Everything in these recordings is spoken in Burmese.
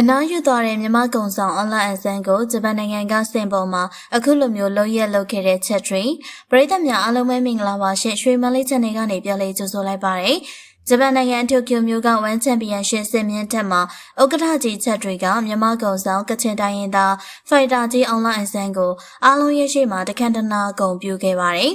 အနားယူသွားတဲ့မြမကုံဆောင်အွန်လိုင်းအစမ်းကိုဂျပန်နိုင်ငံကစင်ပေါ်မှာအခုလိုမျိုးလုံရက်လုပ်ခဲ့တဲ့ချက်တွေပရိသတ်များအားလုံးပဲမင်္ဂလာပါရှင်ရွှေမလေးချန်နယ်ကနေပြောလေးကြိုဆိုလိုက်ပါရစေဂျပန်နိုင်ငံတိုကျိုမြို့ကဝမ်ချန်ပီယံရှစ်စင်မြင့်ထက်မှာဥက္ကဋ္ဌကြီးချက်တွေကမြမကုံဆောင်ကချင်တိုင်းရင်သားဖိုက်တာကြီးအွန်လိုင်းအစမ်းကိုအားလုံးရဲ့ရှေ့မှာတခန့်တနာဂုံပြူခဲ့ပါတယ်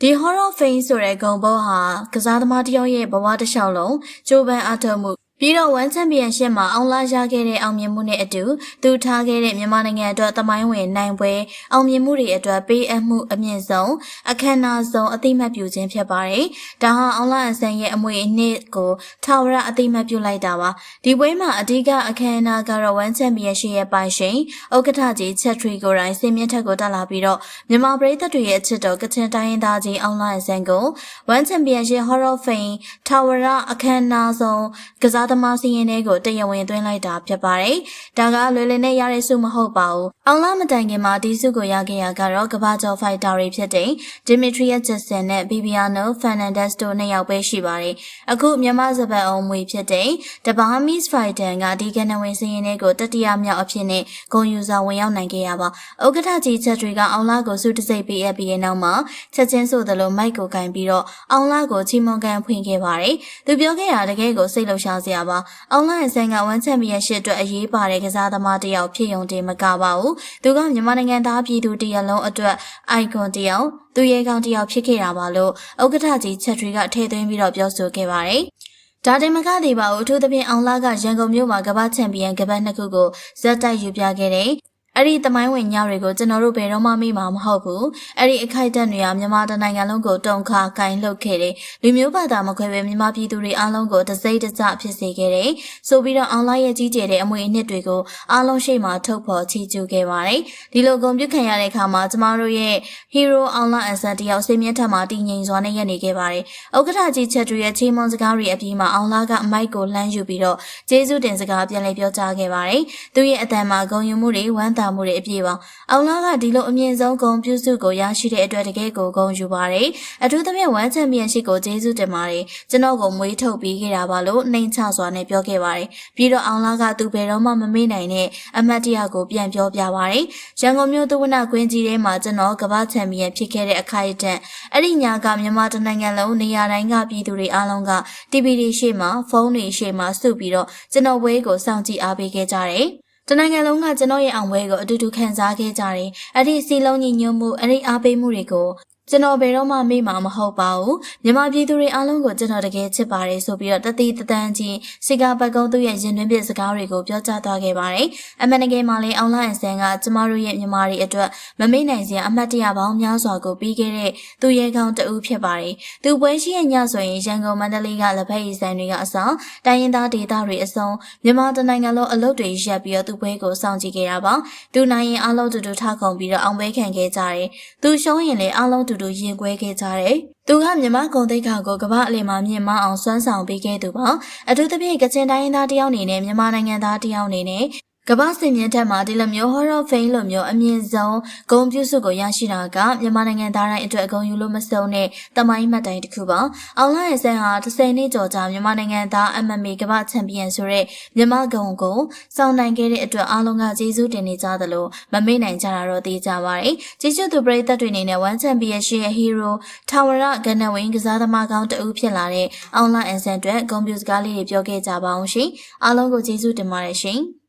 ဒီ horror fame ဆိုတဲ့ဂုံဘောဟာကစားသမားတစ်ယောက်ရဲ့ဘဝတစ်လျှောက်လုံးကြိုးပမ်းအထောက်မှု ပြီးတော့ဝမ်ချန်ပီယံရှစ်မှာအောင်လာရခဲ့တဲ့အောင်မြင်မှုနဲ့အတူသူထားခဲ့တဲ့မြန်မာနိုင်ငံအတွက်သမိုင်းဝင်နိုင်ပွဲအောင်မြင်မှုတွေအတွက်ပေးအပ်မှုအမြင့်ဆုံးအခမ်းအနားဆုံးအသိမှတ်ပြုခြင်းဖြစ်ပါတယ်။ဒါဟာအောင်လာအစံရဲ့အမွေအနှစ်ကိုထာဝရအသိမှတ်ပြုလိုက်တာပါ။ဒီပွဲမှာအဓိကအခမ်းအနားကတော့ဝမ်ချန်ပီယံရှစ်ရဲ့ပိုင်ရှင်ဥက္ကဋ္ဌကြီးချက်ထရီကိုရိုင်းစင်မြင့်ထက်ကိုတက်လာပြီးတော့မြန်မာပြည်သက်တွေရဲ့အချစ်တော်ကချင်တိုင်းရင်းသားကြီးအောင်လာအစံကိုဝမ်ချန်ပီယံရှစ် Horror Fame ထာဝရအခမ်းအနားဆုံးကစားသမားစီးရင်တွေကိုတရားဝင်သွင်းလိုက်တာဖြစ်ပါတယ်။ဒါကလွယ်လွယ်နဲ့ရတဲ့စုမဟုတ်ပါဘူး။အောင်လာမတိုင်ခင်မှာဒီစုကိုရခဲ့ရကတော့ကဘာကျော်ဖိုက်တာတွေဖြစ်တဲ့ Dimitria Jackson နဲ့ Bibiano Fernandez တို့နှစ်ယောက်ပဲရှိပါတယ်။အခုမြန်မာစပတ်အောင်မွေဖြစ်တဲ့ The Bahamas Fighter ကဒီကနဝင်စီးရင်တွေကိုတတိယမြောက်အဖြစ်နဲ့ဂုံယူစာဝင်ရောက်နိုင်ခဲ့ရပါ။ဥက္ကဋ္ဌကြီးချက်တွေကအောင်လာကိုစုတစိတ်ပေးအပ်ပြီးတဲ့နောက်မှာချက်ချင်းဆိုသလိုမိုက်ကိုကင်ပြီးတော့အောင်လာကိုချီမွန်ကန်ဖွင့်ခဲ့ပါတယ်။သူပြောခဲ့တာတကယ်ကိုစိတ်လှုပ်ရှားစရာပါ။အောင်လာဆန်ကဝမ်ချန်ပီယံရှစ်အတွက်အရေးပါတဲ့ကစားသမားတစ်ယောက်ဖြစ်ုံတင်မကပါဘူး။သူကမြန်မာနိုင်ငံသားပြည်သူတစ်ယောက်လုံးအတွက်အိုင်ကွန်တစ်ယောက်သူရဲကောင်းတစ်ယောက်ဖြစ်ခဲ့တာပါလို့ဥက္ကဋ္ဌကြီးချက်တွေကထည့်သွင်းပြီးတော့ပြောဆိုခဲ့ပါတယ်။ဒါတင်မကသေးပါဘူးအထူးသဖြင့်အောင်လာကရန်ကုန်မြို့မှာကမ္ဘာချန်ပီယံကပတ်နှစ်ခုကိုဇက်တိုက်ယူပြခဲ့တဲ့ အဲ့ဒီသမိုင်းဝင်ညတွေကိုကျွန်တော်တို့ဘယ်တော့မှမေ့မှာမဟုတ်ဘူးအဲ့ဒီအခိုက်အတန့်တွေကမြန်မာတနိုင်ငံလုံးကိုတုံခါကင်လှုပ်ခဲ့တယ်လူမျိုးဘာသာမခွဲပဲမြန်မာပြည်သူတွေအားလုံးကိုတစိမ့်တကျဖြစ်စေခဲ့တယ်ဆိုပြီးတော့အွန်လိုင်းရဲ့ကြီးကျယ်တဲ့အမွေအနှစ်တွေကိုအားလုံးရှိမှထုတ်ဖော်ချီးကျူးခဲ့ပါတယ်ဒီလိုဂုဏ်ပြုခံရတဲ့အခါမှာကျမတို့ရဲ့ Hero Online Asset တယောက်စိတ်မြင့်ထက်မှတည်ငြိမ်စွာနဲ့ရနေခဲ့ပါတယ်ဥက္ကဋ္ဌကြီးချက်တွေရဲ့ချေးမွန်စကားတွေအပြီးမှာအောင်လာကအမိုက်ကိုလှမ်းယူပြီးတော့ကျေးဇူးတင်စကားပြန်လည်ပြောကြားခဲ့ပါတယ်သူရဲ့အတန်မှာဂုဏ်ယူမှုတွေဝမ်းသာမှုတွေအပြည့်ပါအောင်လာကဒီလိုအမြင့်ဆုံးဂုဏ်ပြုစုကိုရရှိတဲ့အတွက်တကယ်ကိုဂုဏ်ယူပါတယ်အထူးသဖြင့်ဝမ်ချန်ပီယံရှစ်ကိုကျေးဇူးတင်ပါတယ်ကျွန်တော်ကိုမွေးထုတ်ပေးခဲ့တာပါလို့နှိမ်ချစွာနဲ့ပြောခဲ့ပါတယ်ပြီးတော့အောင်လာကသူဘယ်တော့မှမမေ့နိုင်တဲ့အမတ်တရကိုပြန်ပြောပြပါတယ်ရန်ကုန်မြို့သဝနကွင်းကြီးထဲမှာကျွန်တော်ကမ္ဘာချန်ပီယံဖြစ်ခဲ့တဲ့အခိုက်အတန့်အဲ့ဒီညကမြန်မာတနိုင်ငံလုံးနေရာတိုင်းကပြည်သူတွေအားလုံးက TVD ရှေ့မှာဖုန်းတွေရှေ့မှာစုပြီးတော့ကျွန်တော်ဝဲကိုစောင့်ကြည့်အားပေးခဲ့ကြတယ် တနိုင်ငံလုံးကကျွန်တော်ရဲ့အောင်ပွဲကိုအတူတူခံစားခဲ့ကြတယ်။အဲ့ဒီစီလုံးညီညွတ်မှုအဲ့ဒီအားပေးမှုတွေကို ကျွန်တော်ဘယ်တော့မှမေ့မှာမဟုတ်ပါဘူးမြန်မာပြည်သူတွေအားလုံးကိုကျွန်တော်တကယ်ချစ်ပါတယ်ဆိုပြီးတော့တတိတတန်းချင်းစီကာပတ်ကုန်းသူ့ရဲ့ရင်တွင်းပြစကားတွေကိုပြောကြားသွားခဲ့ပါတယ်အမှန်တကယ်မှလည်းအွန်လိုင်းဆန်ကကျမတို့ရဲ့မြန်မာတွေအတွက်မမေ့နိုင်စရာအမှတ်တရပေါင်းများစွာကိုပြီးခဲ့တဲ့သူရဲကောင်းတဦးဖြစ်ပါတယ်သူပွဲရှိရဲ့ညဆိုရင်ရန်ကုန်မန္တလေးကလက်ဖက်ရည်ဆိုင်တွေကအဆောင်တိုင်းရင်းသားဒေသတွေအစုံမြန်မာတနိုင်ငံလုံးအလုပ်တွေရပ်ပြီးတော့သူပွဲကိုစောင့်ကြည့်ခဲ့တာပါသူနိုင်ရင်အားလုံးတူတူထောက်ခုံပြီးတော့အောင်ပွဲခံခဲ့ကြတယ်သူရှုံးရင်လည်းအားလုံးတူတူရင်ကွဲခဲ့ကြတယ်။သူကမြမဂုံတိတ်ခါကိုကမ္ဘာအလယ်မှာမြင့်မအောင်စွမ်းဆောင်ပေးခဲ့သူပါ။အထူးသဖြင့်ကချင်တိုင်းရင်းသားတယောက်အနေနဲ့မြန်မာနိုင်ငံသားတယောက်အနေနဲ့ ကမ္ဘာစင်မြင့်ထက်မှာဒီလိုမျိုး horror fame လိုမျိုးအမြင့်ဆုံးဂုံပြုစုကိုရရှိတာကမြန်မာနိုင်ငံသားတိုင်းအတွက်အကုန်ယူလို့မဆုံးတဲ့တမိုင်းမှတ်တိုင်တစ်ခုပါ။အောင်လာရဲ့ဆန်ဟာ30နှစ်ကျော်ကြာမြန်မာနိုင်ငံသား MMA ကမ္ဘာချန်ပီယံဆိုတဲ့မြန်မာဂုံကိုစောင့်နိုင်ခဲ့တဲ့အတွက်အားလုံးကကျေးဇူးတင်နေကြသလိုမမေ့နိုင်ကြတာတော့သိကြပါတယ်။ကျေးဇူးသူပရိသတ်တွေအနေနဲ့ One Championship ရဲ့ hero ထာဝရကဏ္ဍဝင်ကစားသမားကောင်းတဦးဖြစ်လာတဲ့အောင်လာအန်ဆန်အတွက်ဂုံပြူစကားလေးတွေပြောခဲ့ကြပါအောင်ရှင်။အားလုံးကိုကျေးဇူးတင်ပါတယ်ရှင်။